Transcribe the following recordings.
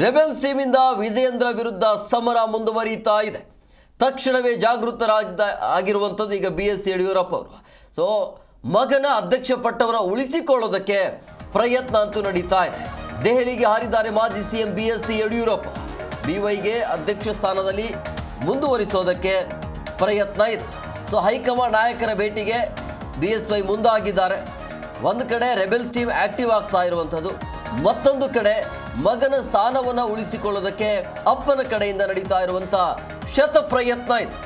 Rebels ಟೀಮಿಂದ Vijayendra ವಿರುದ್ಧ ಸಮರ ಮುಂದುವರಿಯುತ್ತಾ ಇದೆ. ತಕ್ಷಣವೇ ಜಾಗೃತರಾಗಿದ್ದ, ಆಗಿರುವಂಥದ್ದು ಈಗ ಬಿ ಎಸ್ ಯಡಿಯೂರಪ್ಪ ಅವರು ಸೊ ಮಗನ ಅಧ್ಯಕ್ಷ ಪಟ್ಟವನ್ನು ಉಳಿಸಿಕೊಳ್ಳೋದಕ್ಕೆ ಪ್ರಯತ್ನ ಅಂತೂ ನಡೀತಾ ಇದೆ. ದೆಹಲಿಗೆ ಹಾರಿದ್ದಾರೆ ಮಾಜಿ CM B S C Yediyurappa ಬಿವೈಗೆ ಅಧ್ಯಕ್ಷ ಸ್ಥಾನದಲ್ಲಿ ಮುಂದುವರಿಸೋದಕ್ಕೆ ಪ್ರಯತ್ನ ಇದೆ. ಸೊ ಹೈಕಮಾಂಡ್ ನಾಯಕರ ಭೇಟಿಗೆ ಬಿ ಎಸ್ ವೈ ಮುಂದಾಗಿದ್ದಾರೆ. ಒಂದು ಕಡೆ ರೆಬೆಲ್ಸ್ ಟೀಮ್ ಆಕ್ಟಿವ್ ಆಗ್ತಾ ಇರುವಂಥದ್ದು. ಮತ್ತೊಂದು ಕಡೆ ಮಗನ ಸ್ಥಾನವನ್ನು ಉಳಿಸಿಕೊಳ್ಳೋದಕ್ಕೆ ಅಪ್ಪನ ಕಡೆಯಿಂದ ನಡೀತಾ ಇರುವಂಥ ಶತ ಪ್ರಯತ್ನ ಇದೆ.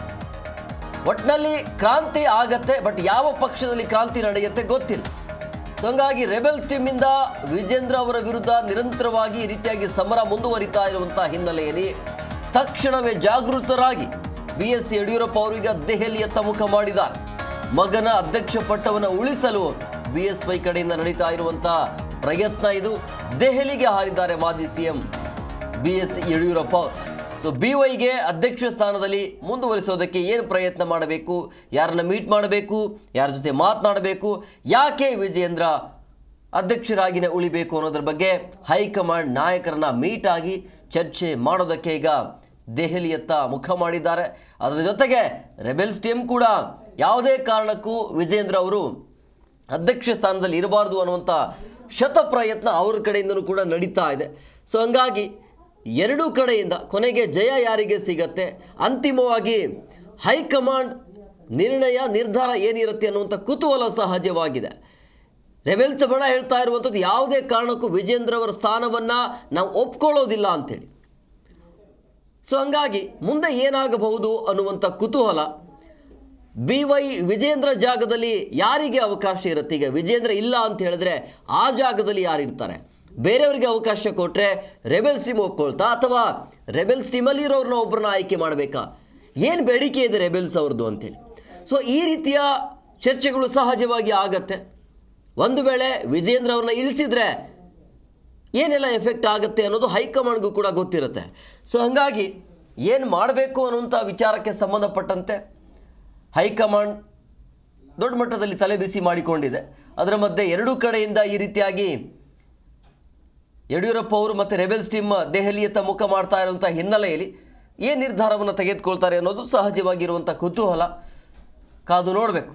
ಒಟ್ಟಿನಲ್ಲಿ ಕ್ರಾಂತಿ ಆಗತ್ತೆ, ಬಟ್ ಯಾವ ಪಕ್ಷದಲ್ಲಿ ಕ್ರಾಂತಿ ನಡೆಯುತ್ತೆ ಗೊತ್ತಿಲ್ಲ. ಸೊ ಹಂಗಾಗಿ ರೆಬೆಲ್ಸ್ ಟೀಮಿಂದ ವಿಜೇಂದ್ರ ಅವರ ವಿರುದ್ಧ ನಿರಂತರವಾಗಿ ಈ ರೀತಿಯಾಗಿ ಸಮರ ಮುಂದುವರಿತಾ ಇರುವಂತಹ ಹಿನ್ನೆಲೆಯಲ್ಲಿ ತಕ್ಷಣವೇ ಜಾಗೃತರಾಗಿ ಬಿ ಎಸ್ ಯಡಿಯೂರಪ್ಪ ಅವರಿಗೆ ದೆಹಲಿಯತ್ತ ಮುಖ ಮಾಡಿದ್ದಾರೆ. ಮಗನ ಅಧ್ಯಕ್ಷ ಪಟ್ಟವನ್ನು ಉಳಿಸಲು ಬಿ ಎಸ್ ವೈ ಕಡೆಯಿಂದ ನಡೀತಾ ಇರುವಂತಹ ಪ್ರಯತ್ನ ಇದು ದೆಹಲಿಗೆ ಹಾರಿದ್ದಾರೆ ಮಾಜಿ CM B S Yediyurappa so B ವೈಗೆ ಅಧ್ಯಕ್ಷ ಸ್ಥಾನದಲ್ಲಿ ಮುಂದುವರಿಸೋದಕ್ಕೆ ಏನು ಪ್ರಯತ್ನ ಮಾಡಬೇಕು? ಯಾರನ್ನ ಮೀಟ್ ಮಾಡಬೇಕು? ಯಾರ ಜೊತೆ ಮಾತನಾಡಬೇಕು? ಯಾಕೆ ವಿಜಯೇಂದ್ರ ಅಧ್ಯಕ್ಷರಾಗಿನೇ ಉಳಿಬೇಕು ಅನ್ನೋದ್ರ ಬಗ್ಗೆ ಹೈಕಮಾಂಡ್ ನಾಯಕರನ್ನ ಮೀಟ್ ಆಗಿ ಚರ್ಚೆ ಮಾಡೋದಕ್ಕೆ ಈಗ ದೆಹಲಿಯತ್ತ ಮುಖ ಮಾಡಿದ್ದಾರೆ. ಅದರ ಜೊತೆಗೆ ರೆಬೆಲ್ಸ್ ಟೀಮ್ ಕೂಡ ಯಾವುದೇ ಕಾರಣಕ್ಕೂ ವಿಜೇಂದ್ರ ಅವರು ಅಧ್ಯಕ್ಷ ಸ್ಥಾನದಲ್ಲಿ ಇರಬಾರ್ದು ಅನ್ನುವಂಥ ಶತ ಪ್ರಯತ್ನ ಅವ್ರ ಕಡೆಯಿಂದನೂ ಕೂಡ ನಡೀತಾ ಇದೆ. ಸೊ ಹಂಗಾಗಿ ಎರಡೂ ಕಡೆಯಿಂದ ಕೊನೆಗೆ ಜಯ ಯಾರಿಗೆ ಸಿಗತ್ತೆ? ಅಂತಿಮವಾಗಿ ಹೈಕಮಾಂಡ್ ನಿರ್ಣಯ, ನಿರ್ಧಾರ ಏನಿರುತ್ತೆ ಅನ್ನುವಂಥ ಕುತೂಹಲ ಸಹಜವಾಗಿದೆ. ರೆವೆಲ್ಸ್ ಬಣ ಹೇಳ್ತಾ ಇರುವಂಥದ್ದು ಯಾವುದೇ ಕಾರಣಕ್ಕೂ ವಿಜೇಂದ್ರ ಅವರ ಸ್ಥಾನವನ್ನು ನಾವು ಒಪ್ಕೊಳ್ಳೋದಿಲ್ಲ ಅಂತೇಳಿ ಸೊ ಹಂಗಾಗಿ ಮುಂದೆ ಏನಾಗಬಹುದು ಅನ್ನುವಂಥ ಕುತೂಹಲ ಬಿ ವೈ ವಿಜೇಂದ್ರ ಜಾಗದಲ್ಲಿ ಯಾರಿಗೆ ಅವಕಾಶ ಇರುತ್ತೆ? ಈಗ ವಿಜೇಂದ್ರ ಇಲ್ಲ ಅಂತ ಹೇಳಿದ್ರೆ ಆ ಜಾಗದಲ್ಲಿ ಯಾರಿರ್ತಾರೆ ಬೇರೆಯವರಿಗೆ ಅವಕಾಶ ಕೊಟ್ಟರೆ ರೆಬೆಲ್ಸ್ ಟೀಮ್ ಒಪ್ಕೊಳ್ತಾ ಅಥವಾ ರೆಬೆಲ್ಸ್ ಟೀಮಲ್ಲಿ ಇರೋರನ್ನ ಒಬ್ಬರನ್ನ ಆಯ್ಕೆ ಮಾಡಬೇಕಾ? ಏನು ಬೇಡಿಕೆ ಇದೆ ರೆಬೆಲ್ಸ್ ಅವ್ರದ್ದು ಅಂತೇಳಿ ಸೊ ಈ ರೀತಿಯ ಚರ್ಚೆಗಳು ಸಹಜವಾಗಿ ಆಗತ್ತೆ. ಒಂದು ವೇಳೆ ವಿಜೇಂದ್ರ ಅವ್ರನ್ನ ಇಳಿಸಿದ್ರೆ ಏನೆಲ್ಲ ಎಫೆಕ್ಟ್ ಆಗುತ್ತೆ ಅನ್ನೋದು ಹೈಕಮಾಂಡ್ಗೂ ಕೂಡ ಗೊತ್ತಿರುತ್ತೆ. ಸೊ ಹಾಗಾಗಿ ಏನು ಮಾಡಬೇಕು ಅನ್ನುವಂಥ ವಿಚಾರಕ್ಕೆ ಸಂಬಂಧಪಟ್ಟಂತೆ ಹೈಕಮಾಂಡ್ ದೊಡ್ಡ ಮಟ್ಟದಲ್ಲಿ ತಲೆಬಿಸಿ ಮಾಡಿಕೊಂಡಿದೆ. ಅದರ ಮಧ್ಯೆ ಎರಡೂ ಕಡೆಯಿಂದ ಈ ರೀತಿಯಾಗಿ ಯಡಿಯೂರಪ್ಪ ಅವರು ಮತ್ತು ರೆಬೆಲ್ಸ್ ಟೀಮ್ ದೆಹಲಿಯತ್ತ ಮುಖ ಮಾಡ್ತಾ ಇರುವಂಥ ಹಿನ್ನೆಲೆಯಲ್ಲಿ ಏನು ನಿರ್ಧಾರವನ್ನು ತೆಗೆದುಕೊಳ್ತಾರೆ ಅನ್ನೋದು ಸಹಜವಾಗಿರುವಂಥ ಕುತೂಹಲ ಕಾದು ನೋಡಬೇಕು.